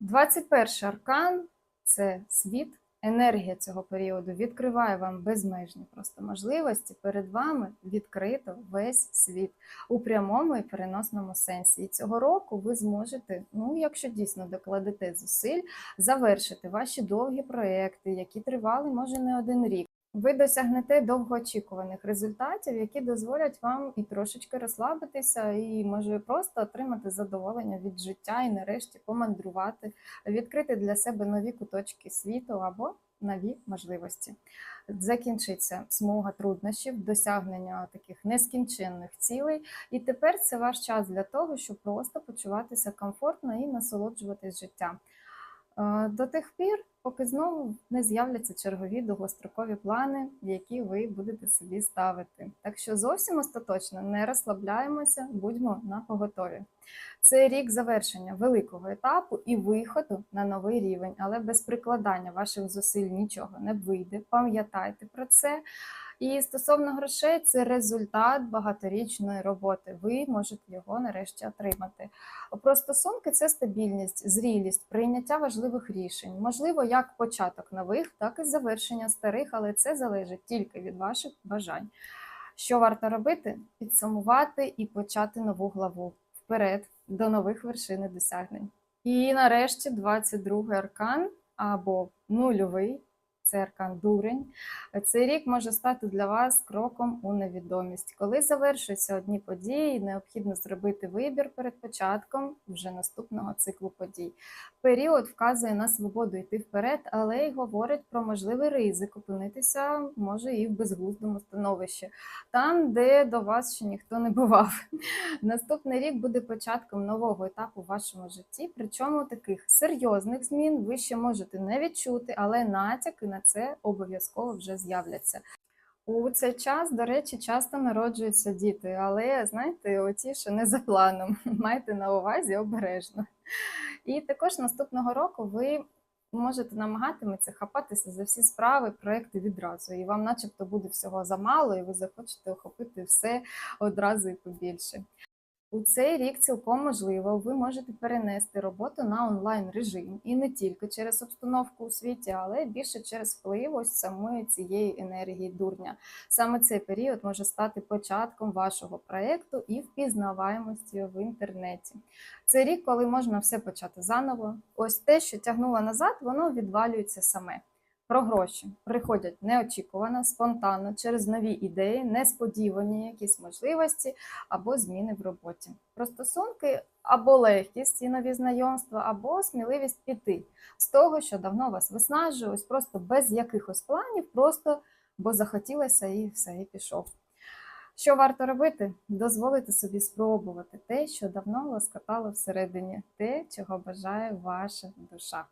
21 аркан це світ. Енергія цього періоду відкриває вам безмежні просто можливості. Перед вами відкрито весь світ у прямому і переносному сенсі. І цього року ви зможете, ну якщо дійсно докладете зусиль, завершити ваші довгі проекти, які тривали може не один рік. Ви досягнете довгоочікуваних результатів, які дозволять вам і трошечки розслабитися, і може просто отримати задоволення від життя і нарешті помандрувати, відкрити для себе нові куточки світу або нові можливості. Закінчиться смуга труднощів, досягнення таких нескінченних цілей, і тепер це ваш час для того, щоб просто почуватися комфортно і насолоджуватись життям. Е, До тих пір, поки знову не з'являться чергові довгострокові плани, які ви будете собі ставити. Так що зовсім остаточно не розслабляємося, будьмо на поготові. Це рік завершення великого етапу і виходу на новий рівень, але без прикладання ваших зусиль нічого не вийде. Пам'ятайте про це. І стосовно грошей, це результат багаторічної роботи. Ви можете його нарешті отримати. Про стосунки це стабільність, зрілість, прийняття важливих рішень. Можливо, як початок нових, так і завершення старих, але це залежить тільки від ваших бажань. Що варто робити? Підсумувати і почати нову главу вперед до нових вершин і досягнень. І нарешті 22 аркан або нульовий. Це аркан дурень. Цей рік може стати для вас кроком у невідомість. Коли завершуються одні події, необхідно зробити вибір перед початком вже наступного циклу подій. Період вказує на свободу йти вперед, але й говорить про можливий ризик опинитися може і в безглуздому становищі, там, де до вас ще ніхто не бував. Наступний рік буде початком нового етапу в вашому житті, причому таких серйозних змін ви ще можете не відчути, але натяки на це обов'язково вже з'являться. У цей час, до речі, часто народжуються діти, але знаєте, оті, що не за планом, майте на увазі обережно. І також наступного року ви можете намагатиметься хапатися за всі справи, проекти відразу. І вам, начебто, буде всього замало, і ви захочете охопити все одразу і побільше. У цей рік цілком можливо, ви можете перенести роботу на онлайн режим і не тільки через обстановку у світі, але більше через вплив ось самої цієї енергії дурня. Саме цей період може стати початком вашого проєкту і впізнаваємості в інтернеті. Це рік, коли можна все почати заново. Ось те, що тягнуло назад, воно відвалюється саме. Про гроші приходять неочікувано, спонтанно, через нові ідеї, несподівані якісь можливості або зміни в роботі. Про стосунки або легкість і нові знайомства, або сміливість піти з того, що давно вас виснажує, просто без якихось планів, просто бо захотілося і все, і пішов. Що варто робити? Дозволити собі спробувати те, що давно вас катало всередині, те, чого бажає ваша душа.